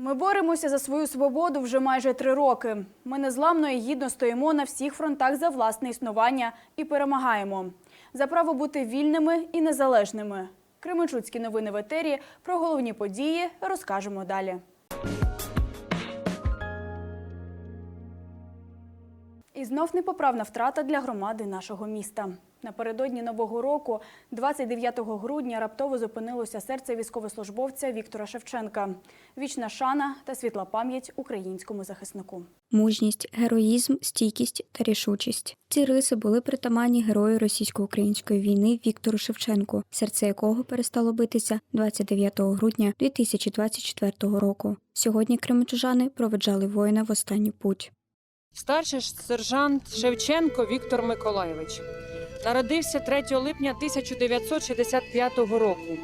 Ми боремося за свою свободу вже майже три роки. Ми незламно і гідно стоїмо на всіх фронтах за власне існування і перемагаємо. За право бути вільними і незалежними. Кременчуцькі новини в етері про головні події розкажемо далі. І знов непоправна втрата для громади нашого міста. Напередодні нового року, 29 грудня, раптово зупинилося серце військовослужбовця Віктора Шевченка. Вічна шана та світла пам'ять українському захиснику. Мужність, героїзм, стійкість та рішучість. Ці риси були притаманні герою російсько-української війни Віктору Шевченку, серце якого перестало битися 29 грудня 2024 року. Сьогодні кременчужани проведжали воїна в останню путь. Старший сержант Шевченко Віктор Миколайович народився 3 липня 1965 року.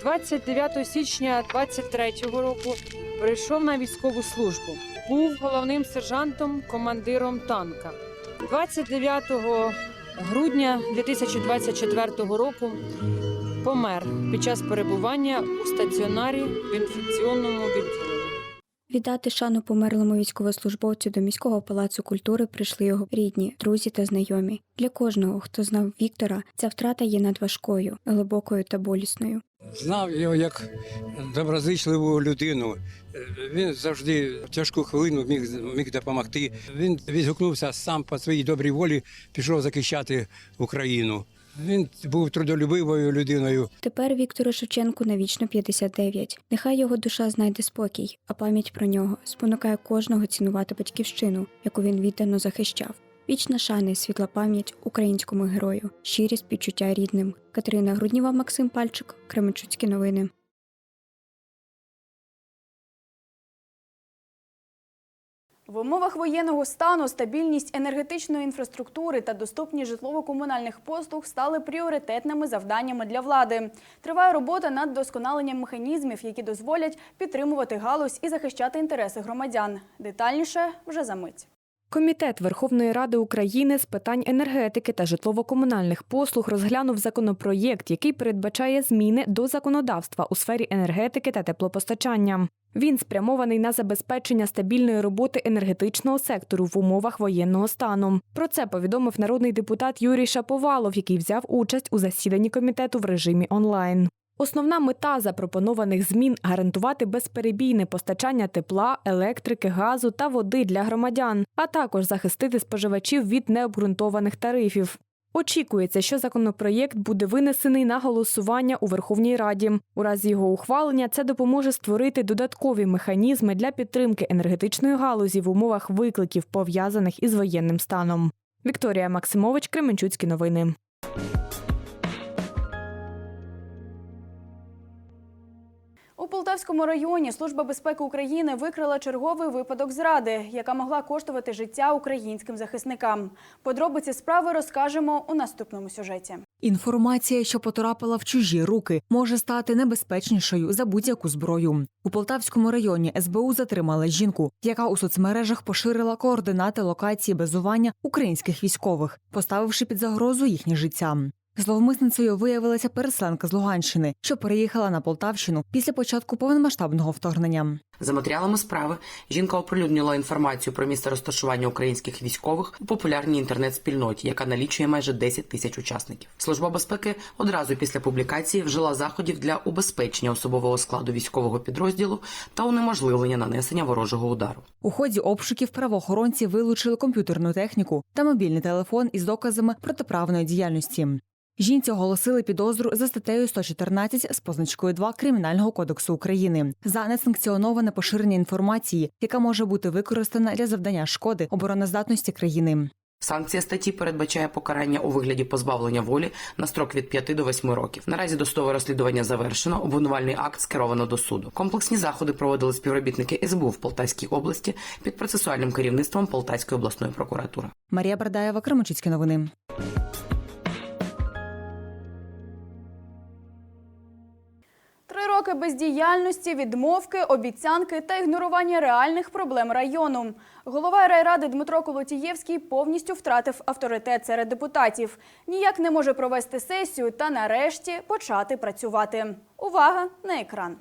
29 січня 23 року прийшов на військову службу. Був головним сержантом, командиром танка. 29 грудня 2024 року помер під час перебування у стаціонарі в інфекційному відділенні. Віддати шану померлому військовослужбовцю до міського палацу культури прийшли його рідні, друзі та знайомі. Для кожного, хто знав Віктора, ця втрата є надважкою, глибокою та болісною. Знав його як доброзичливу людину. Він завжди в тяжку хвилину міг, міг допомогти. Він відгукнувся сам по своїй добрій волі, пішов захищати Україну. Він був трудолюбивою людиною. Тепер Віктору Шевченку навічно 59. Нехай його душа знайде спокій, а пам'ять про нього спонукає кожного цінувати батьківщину, яку він віддано захищав. Вічна шана і світла пам'ять українському герою, щирість, співчуття рідним. Катерина Грудніва, Максим Пальчик, Кременчуцькі новини. В умовах воєнного стану стабільність енергетичної інфраструктури та доступність житлово-комунальних послуг стали пріоритетними завданнями для влади. Триває робота над досконаленням механізмів, які дозволять підтримувати галузь і захищати інтереси громадян. Детальніше вже за мить. Комітет Верховної Ради України з питань енергетики та житлово-комунальних послуг розглянув законопроєкт, який передбачає зміни до законодавства у сфері енергетики та теплопостачання. Він спрямований на забезпечення стабільної роботи енергетичного сектору в умовах воєнного стану. Про це повідомив народний депутат Юрій Шаповалов, який взяв участь у засіданні комітету в режимі онлайн. Основна мета запропонованих змін гарантувати безперебійне постачання тепла, електрики, газу та води для громадян, а також захистити споживачів від необґрунтованих тарифів. Очікується, що законопроєкт буде винесений на голосування у Верховній Раді. У разі його ухвалення це допоможе створити додаткові механізми для підтримки енергетичної галузі в умовах викликів, пов'язаних із воєнним станом. Вікторія Максимович, Кременчуцькі новини. У Полтавському районі Служба безпеки України викрила черговий випадок зради, яка могла коштувати життя українським захисникам. Подробиці справи розкажемо у наступному сюжеті. Інформація, що потрапила в чужі руки, може стати небезпечнішою за будь-яку зброю. У Полтавському районі СБУ затримала жінку, яка у соцмережах поширила координати локації базування українських військових, поставивши під загрозу їхнє життя. Зловмисницею виявилася переселенка з Луганщини, що переїхала на Полтавщину після початку повномасштабного вторгнення. За матеріалами справи жінка оприлюднила інформацію про місце розташування українських військових у популярній інтернет-спільноті, яка налічує майже 10 тисяч учасників. Служба безпеки одразу після публікації вжила заходів для убезпечення особового складу військового підрозділу та унеможливлення нанесення ворожого удару. У ході обшуків правоохоронці вилучили комп'ютерну техніку та мобільний телефон із доказами протиправної діяльності. Жінці оголосили підозру за статтею 114 з позначкою 2 Кримінального кодексу України за несанкціоноване поширення інформації, яка може бути використана для завдання шкоди обороноздатності країни. Санкція статті передбачає покарання у вигляді позбавлення волі на строк від 5 до 8 років. Наразі досудове розслідування завершено. Обвинувальний акт скеровано до суду. Комплексні заходи проводили співробітники СБУ в Полтавській області під процесуальним керівництвом Полтавської обласної прокуратури. Марія Бардаєва, Кременчуцькі новини. Роки бездіяльності, відмовки, обіцянки та ігнорування реальних проблем району. Голова райради Дмитро Колотієвський повністю втратив авторитет серед депутатів. Ніяк не може провести сесію та нарешті почати працювати. Увага на екран.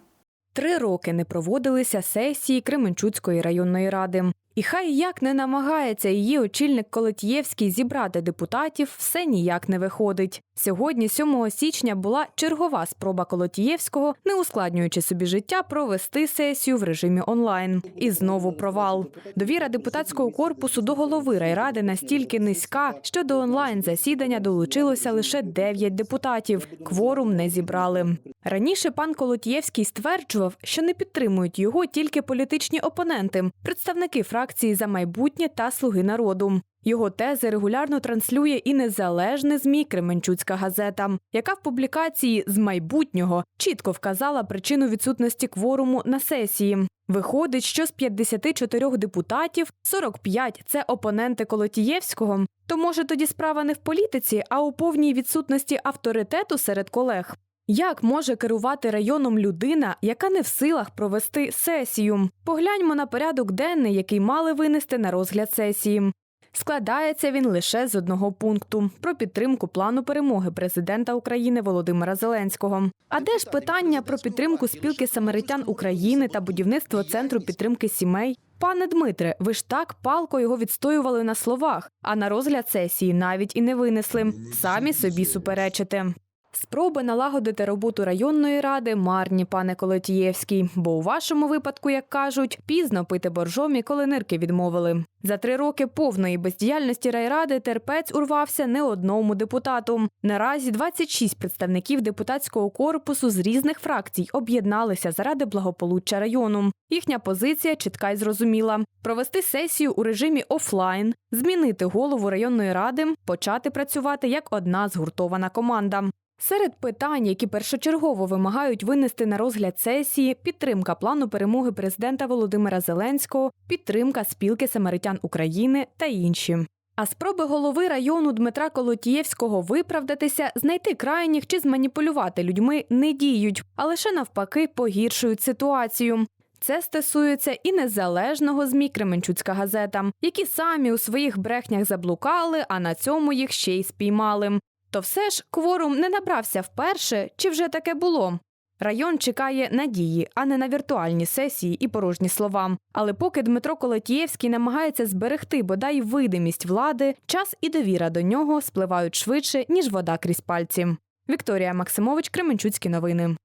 Три роки не проводилися сесії Кременчуцької районної ради. І хай як не намагається її очільник Колетієвський зібрати депутатів, все ніяк не виходить. Сьогодні, 7 січня, була чергова спроба Колотієвського, не ускладнюючи собі життя, провести сесію в режимі онлайн. І знову провал. Довіра депутатського корпусу до голови райради настільки низька, що до онлайн засідання долучилося лише 9 депутатів. Кворум не зібрали. Раніше пан Колотієвський стверджував, що не підтримують його тільки політичні опоненти, представники фракції за майбутнє та слуги народу. Його тези регулярно транслює і незалежне змі Кременчуцька газета, яка в публікації з майбутнього чітко вказала причину відсутності кворуму на сесії. Виходить, що з 54 депутатів 45 – це опоненти Колотієвського. То може тоді справа не в політиці, а у повній відсутності авторитету серед колег. Як може керувати районом людина, яка не в силах провести сесію? Погляньмо на порядок денний, який мали винести на розгляд сесії. Складається він лише з одного пункту про підтримку плану перемоги президента України Володимира Зеленського. А де ж питання про підтримку спілки самаритян України та будівництво центру підтримки сімей? Пане Дмитре, ви ж так палко його відстоювали на словах, а на розгляд сесії навіть і не винесли. Самі собі суперечите. Спроби налагодити роботу районної ради марні, пане Колетієвський, бо у вашому випадку, як кажуть, пізно пити боржомі, коли нирки відмовили. За три роки повної бездіяльності райради терпець урвався не одному депутату. Наразі 26 представників депутатського корпусу з різних фракцій об'єдналися заради благополуччя району. Їхня позиція чітка й зрозуміла: провести сесію у режимі офлайн, змінити голову районної ради, почати працювати як одна згуртована команда. Серед питань, які першочергово вимагають винести на розгляд сесії, підтримка плану перемоги президента Володимира Зеленського, підтримка спілки самаритян України та інші. А спроби голови району Дмитра Колотієвського виправдатися, знайти крайніх чи зманіпулювати людьми не діють, а лише навпаки погіршують ситуацію. Це стосується і незалежного ЗМІ Кременчуцька газета, які самі у своїх брехнях заблукали, а на цьому їх ще й спіймали. То все ж кворум не набрався вперше, чи вже таке було? Район чекає надії, а не на віртуальні сесії і порожні слова. Але поки Дмитро Колотієвський намагається зберегти бодай видимість влади, час і довіра до нього спливають швидше, ніж вода крізь пальці. Вікторія Максимович, Кременчуцькі новини.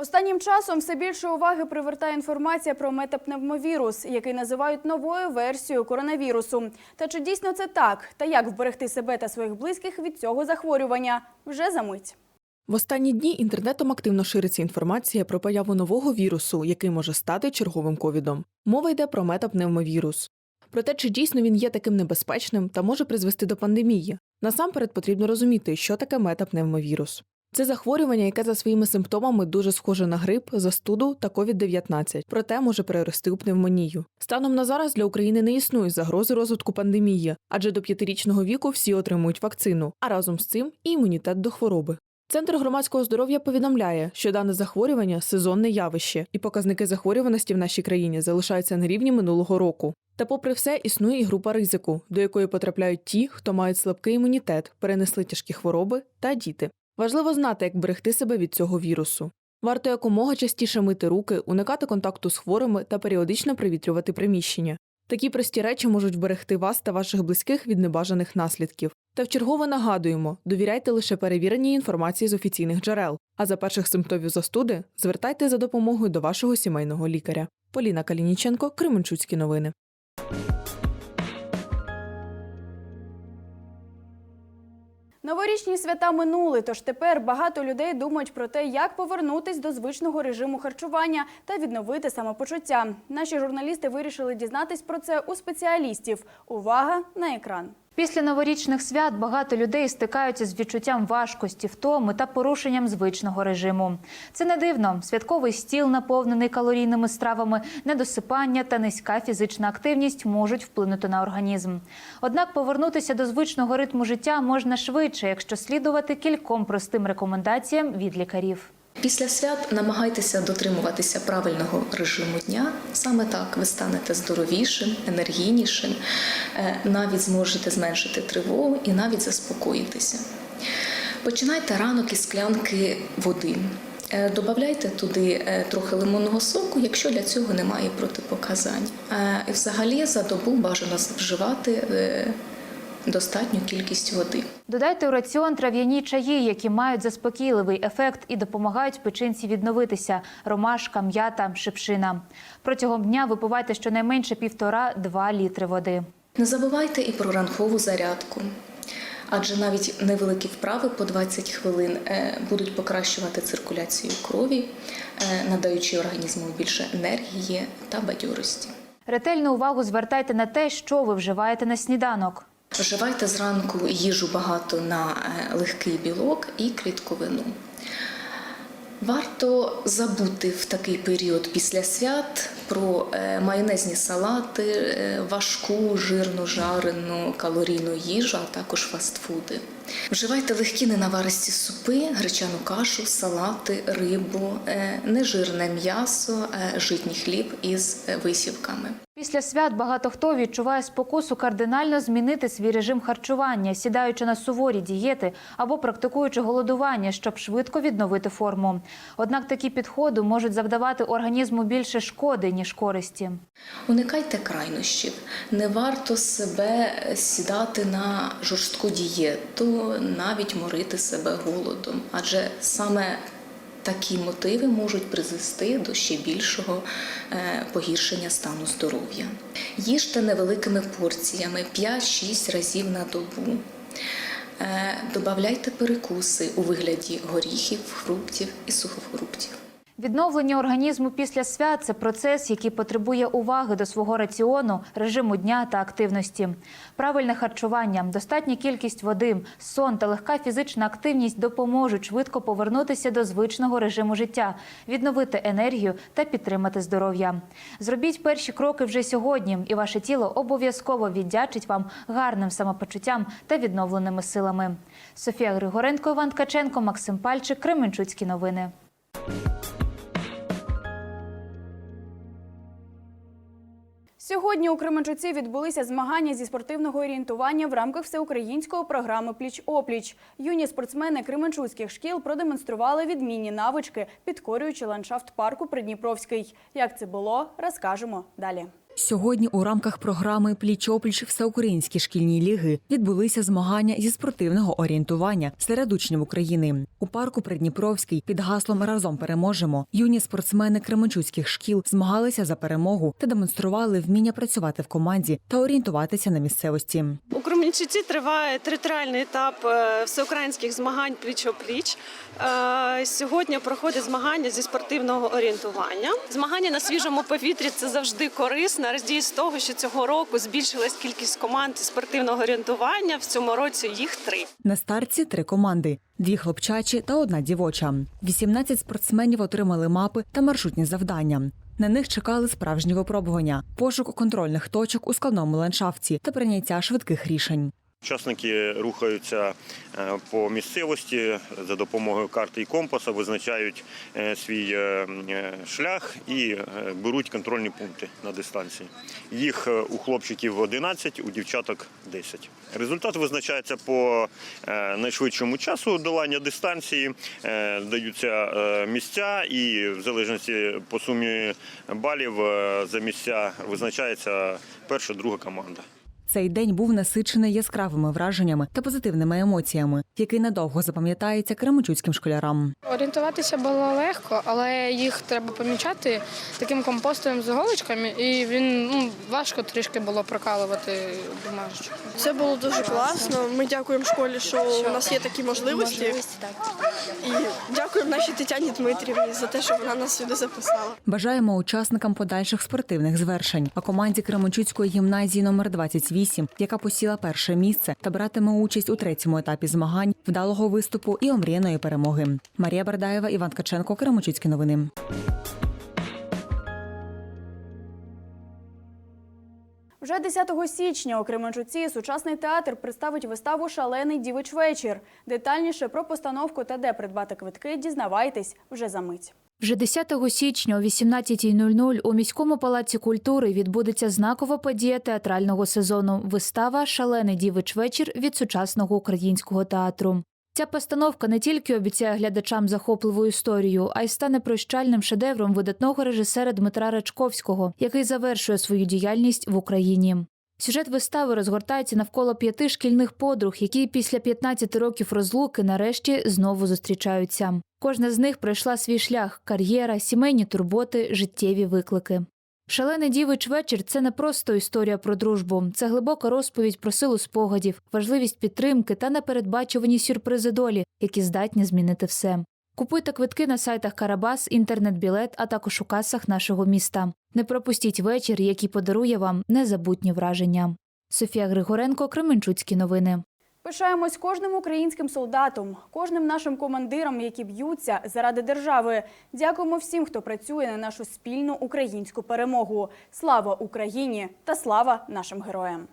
Останнім часом все більше уваги привертає інформація про метапневмовірус, який називають новою версією коронавірусу. Та чи дійсно це так? Та як вберегти себе та своїх близьких від цього захворювання? Вже за мить. В останні дні інтернетом активно шириться інформація про появу нового вірусу, який може стати черговим ковідом. Мова йде про метапневмовірус. Про те, чи дійсно він є таким небезпечним та може призвести до пандемії. Насамперед потрібно розуміти, що таке метапневмовірус. Це захворювання, яке за своїми симптомами дуже схоже на грип, застуду та COVID-19, проте може перерости у пневмонію. Станом на зараз для України не існує загрози розвитку пандемії, адже до п'ятирічного віку всі отримують вакцину, а разом з цим і імунітет до хвороби. Центр громадського здоров'я повідомляє, що дане захворювання сезонне явище, і показники захворюваності в нашій країні залишаються на рівні минулого року. Та, попри все, існує і група ризику, до якої потрапляють ті, хто мають слабкий імунітет, перенесли тяжкі хвороби та діти. Важливо знати, як берегти себе від цього вірусу. Варто якомога частіше мити руки, уникати контакту з хворими та періодично привітрювати приміщення. Такі прості речі можуть вберегти вас та ваших близьких від небажаних наслідків. Та вчергово нагадуємо: довіряйте лише перевіреній інформації з офіційних джерел. А за перших симптомів застуди звертайте за допомогою до вашого сімейного лікаря. Поліна Калініченко, Кременчуцькі новини. Новорічні свята минули, тож тепер багато людей думають про те, як повернутись до звичного режиму харчування та відновити самопочуття. Наші журналісти вирішили дізнатись про це у спеціалістів. Увага на екран. Після новорічних свят багато людей стикаються з відчуттям важкості, втоми та порушенням звичного режиму. Це не дивно. Святковий стіл, наповнений калорійними стравами, недосипання та низька фізична активність можуть вплинути на організм. Однак повернутися до звичного ритму життя можна швидше, якщо слідувати кільком простим рекомендаціям від лікарів. Після свят намагайтеся дотримуватися правильного режиму дня. Саме так ви станете здоровішим, енергійнішим, е, навіть зможете зменшити тривогу і навіть заспокоїтися. Починайте ранок із склянки води. Е, Добавляйте туди е, трохи лимонного соку, якщо для цього немає протипоказань. І взагалі за добу бажано вживати достатню кількість води. Додайте у раціон трав'яні чаї, які мають заспокійливий ефект і допомагають печінці відновитися: ромашка, м'ята, шипшина. Протягом дня випивайте щонайменше півтора-два літри води. Не забувайте і про ранкову зарядку. Адже навіть невеликі вправи по 20 хвилин е, будуть покращувати циркуляцію крові, е, надаючи організму більше енергії та бадьорості. Ретельну увагу звертайте на те, що ви вживаєте на сніданок. Вживайте зранку їжу багато на е, легкий білок і клітковину. Варто забути в такий період після свят про е, майонезні салати, е, важку, жирну, жарену, калорійну їжу, а також фастфуди. Вживайте легкі ненаваристі супи, гречану кашу, салати, рибу, е, нежирне м'ясо, е, житній хліб із е, висівками. Після свят багато хто відчуває спокусу кардинально змінити свій режим харчування, сідаючи на суворі дієти або практикуючи голодування, щоб швидко відновити форму. Однак такі підходи можуть завдавати організму більше шкоди ніж користі. Уникайте крайнощів. Не варто себе сідати на жорстку дієту, навіть морити себе голодом, адже саме такі мотиви можуть призвести до ще більшого е, погіршення стану здоров'я. Їжте невеликими порціями 5-6 разів на добу. Е, Добавляйте перекуси у вигляді горіхів, фруктів і сухофруктів. Відновлення організму після свят це процес, який потребує уваги до свого раціону, режиму дня та активності. Правильне харчування, достатня кількість води, сон та легка фізична активність допоможуть швидко повернутися до звичного режиму життя, відновити енергію та підтримати здоров'я. Зробіть перші кроки вже сьогодні, і ваше тіло обов'язково віддячить вам гарним самопочуттям та відновленими силами. Софія Григоренко, Іван Ткаченко, Максим Пальчик, Кременчуцькі новини. Сьогодні у Кременчуці відбулися змагання зі спортивного орієнтування в рамках всеукраїнської програми Пліч-опліч. Юні спортсмени кременчуцьких шкіл продемонстрували відмінні навички, підкорюючи ландшафт парку Придніпровський. Як це було, розкажемо далі. Сьогодні у рамках програми Пліч-опліч Всеукраїнські шкільні ліги відбулися змагання зі спортивного орієнтування серед учнів України. У парку Придніпровський під гаслом Разом переможемо юні спортсмени кременчуцьких шкіл змагалися за перемогу та демонстрували вміння працювати в команді та орієнтуватися на місцевості. У Кременчуці триває територіальний етап е, всеукраїнських змагань пліч-опліч. Е, Сьогодні проходять змагання зі спортивного орієнтування. Змагання на свіжому повітрі це завжди корисно. Радію з того, що цього року збільшилась кількість команд спортивного орієнтування. В цьому році їх три. На старті три команди: дві хлопчачі та одна дівоча. 18 спортсменів отримали мапи та маршрутні завдання. На них чекали справжні випробування, пошук контрольних точок у складному ландшафті та прийняття швидких рішень. Учасники рухаються е, по місцевості за допомогою карти і компаса, визначають е, свій е, шлях і беруть контрольні пункти на дистанції. Їх у хлопчиків 11, у дівчаток 10. Результат визначається по найшвидшому часу долання дистанції, даються місця, і в залежності по сумі балів за місця визначається перша, друга команда. Цей день був насичений яскравими враженнями та позитивними емоціями, який надовго запам'ятається кременчуцьким школярам. Орієнтуватися було легко, але їх треба помічати таким компостовим з іголочками, і він ну, важко трішки було прокалувати бумажечку. Це було дуже класно. Ми дякуємо школі, що у нас є такі можливості. І дякуємо нашій Тетяні Дмитрівні за те, що вона нас сюди записала. Бажаємо учасникам подальших спортивних звершень, а команді Кременчуцької гімназії номер 28, яка посіла перше місце та братиме участь у третьому етапі змагань, вдалого виступу і омріяної перемоги. Марія Бардаєва, Іван Ткаченко, Кременчуцькі новини. Вже 10 січня у Кременчуці сучасний театр представить виставу Шалений дівич вечір. Детальніше про постановку та де придбати квитки дізнавайтесь вже за мить. Вже 10 січня о 18.00 у міському палаці культури відбудеться знакова подія театрального сезону. Вистава Шалений дівич вечір від сучасного українського театру. Ця постановка не тільки обіцяє глядачам захопливу історію, а й стане прощальним шедевром видатного режисера Дмитра Рачковського, який завершує свою діяльність в Україні. Сюжет вистави розгортається навколо п'яти шкільних подруг, які після 15 років розлуки нарешті знову зустрічаються. Кожна з них пройшла свій шлях: кар'єра, сімейні турботи, життєві виклики. Шалений дівич вечір це не просто історія про дружбу, це глибока розповідь про силу спогадів, важливість підтримки та непередбачувані сюрпризи долі, які здатні змінити все. Купуйте квитки на сайтах Карабас, інтернет-білет, а також у касах нашого міста. Не пропустіть вечір, який подарує вам незабутні враження. Софія Григоренко, Кременчуцькі новини. Пишаємось кожним українським солдатом, кожним нашим командирам, які б'ються заради держави. Дякуємо всім, хто працює на нашу спільну українську перемогу. Слава Україні та слава нашим героям!